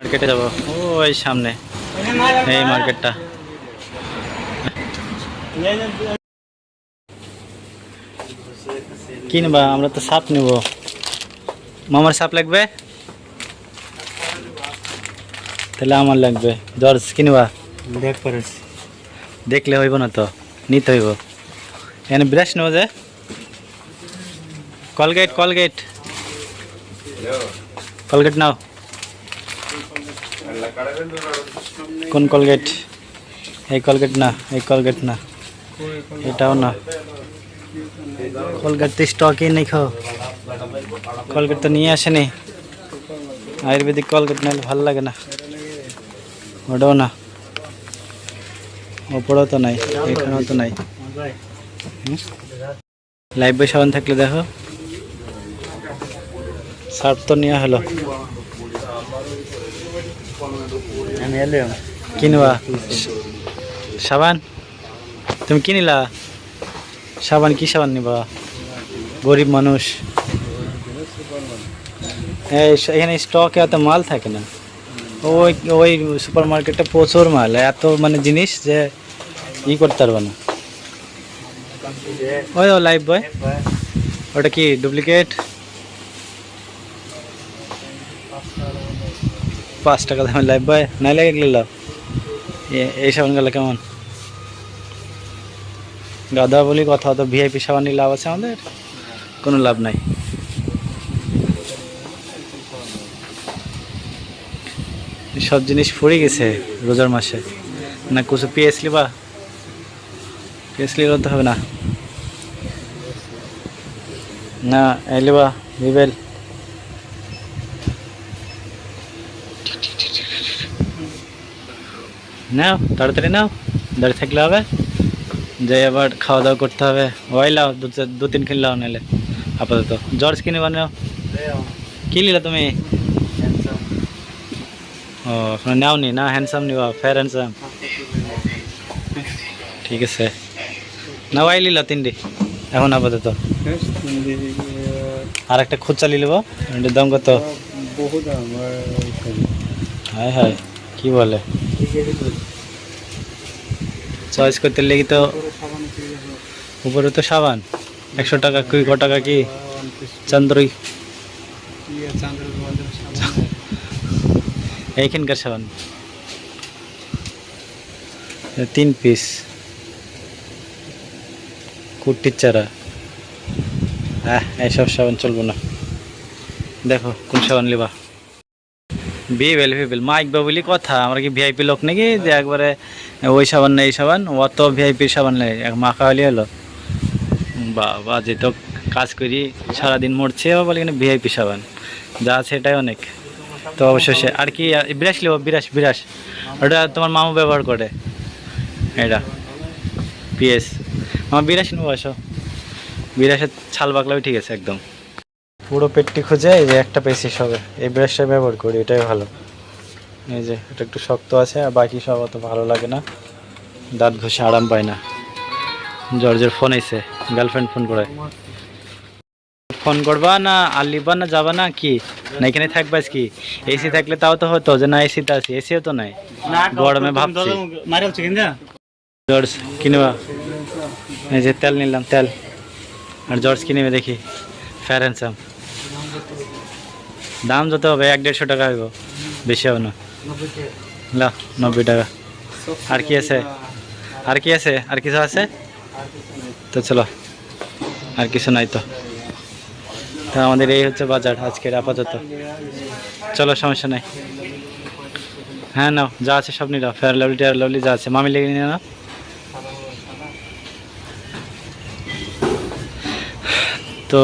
মার্কেটে যাব। ওই সামনে। এই মার্কেটটা কিনবা আমরা তো সাপ নিব। মামার সাপ লাগবে? তাহলে আমার লাগবে। জর্জ কিনবা? দেখ পারিস দেখলে হইব না তো নিতে হইব। এখানে ব্রাশ নেব যে। কলগেট কলগেট কলগেট নাও। কোন কলগেট এই কলগেট না, এই কলগেট না। এটাও না। কলগেট তো স্টকই নেই খাও কলগেট তো নিয়ে আসেনি। আয়ুর্বেদিক কলগেট নাহলে ভালো লাগে না। ওটাও না। ওপরেও তো নাই, এখানেও তো নাই। লাইফ বই সাবান থাকলে দেখো। সার্ফ তো নেওয়া হলো। আমি এলাম কিনবা সাবান? তুমি কিনিলা? সাবান, কি সাবান নিবা? গরিব মানুষ। এখানে স্টকে এত মাল থাকে না। ওই ওই সুপার মার্কেটে প্রচুর মাল। এত মানে জিনিস যে ই করতে পারবে না। ওই লাইফ বয় ওটা কি ডুপ্লিকেট পাঁচ টাকা দামের লাইফ বয় নাই লাগে লাভ। এই সাবানগুলো কেমন? গাদা বলি কথা তো ভিআইপি সাবান নিয়ে লাভ আছে আমাদের? কোনো লাভ নাই। সব জিনিস ফুরে গেছে রোজার মাসে। না কিছু পিএসলি বা? পিএসলি করতে হবে না। না এলি বা বিবেল নাও তাড়াতাড়ি নাও। দাঁড়িয়ে থাকলে হবে। যে আবার খাওয়া দাওয়া করতে হবে। ওই লাও দু চার- দু তিন কিলো লাও নিলে আপাতত। জর্জ কিনে বানাও। কি নিলা তুমি? ও এখন নাও নি না হ্যান্ডসাম নিবা ফেয়ার হ্যান্ডসাম ঠিক আছে। না ওয়াই লিলা তিনটি। এখন আপাতত। আর একটা খুচা নিলব এটার দাম কত? বহুত আমার হায় হায় কি বলে? চয়েস করতে লেগে তো উপরে তো সাবান। একশো টাকা কি, ক টাকা কি? চন্দ্রই। এইখানকার সাবান। তিন পিস কুটির চারা। হ্যাঁ এইসব সাবান চলবো না। দেখো, কোন সাবান লিবা বিবেল বিবেল মাইক বা বলি কথা, আমরা কি ভিআইপি লোক নাকি? যে একবারে ওই সাবান না এই সাবান, অত ভিআইপি সাবান নেই, এক মাখা হলি হলো। বাবা, যে তো কাজ করি, সারাদিন মরছে ও বলে কিনা ভিআইপি সাবান। যা আছে এটাই অনেক। তো অবশ্যই সে আর কি, বিরাশ লিব, বিরাশ বিরাশ। ওটা তোমার মামু ব্যবহার করে। এটা পিএস আমার বিরাশ নেব, আসো। বিরাশের ছাল বাকলাও ঠিক আছে, একদম। পুরো পেটটি খুঁজে এই যে একটা পেয়েছি সবে। এই ব্রাশটা ব্যবহার করি, এটাই ভালো। এই যে, এটা একটু শক্ত আছে, আর বাকি সব অত ভালো লাগে না। দাঁত ঘষে আরাম পায় না। জর্জের ফোন এসে গার্লফ্রেন্ড ফোন করে। ফোন করবা না, আর লিবা না, যাবা না, কি? না এখানে থাকবা কি এসি থাকলে তাও তো হতো, যে না এসিতে আছি এসিও তো নাই। গরমে ভাবছি। জর্জ, কিনবা? এই যে তেল নিলাম, তেল। আর জর্জ কিনবে দেখি। ফেয়ার হ্যান্ডসাম দাম যত হবে, এক দেড়শো টাকা হইব। বেশি হবে না। নব্বই টাকা। আর কি আছে? আর কি আছে? আর কিছু আছে? তো চলো, আর কিছু নাই তো। তা আমাদের এই হচ্ছে বাজার আজকের আপাতত। চলো, সমস্যা নাই। হ্যাঁ নাও, যা আছে সব নিলাম ফেয়ার লাভলি টেয়ার লাভলি যা আছে। মামি লেগে নিয়ে নাও। তো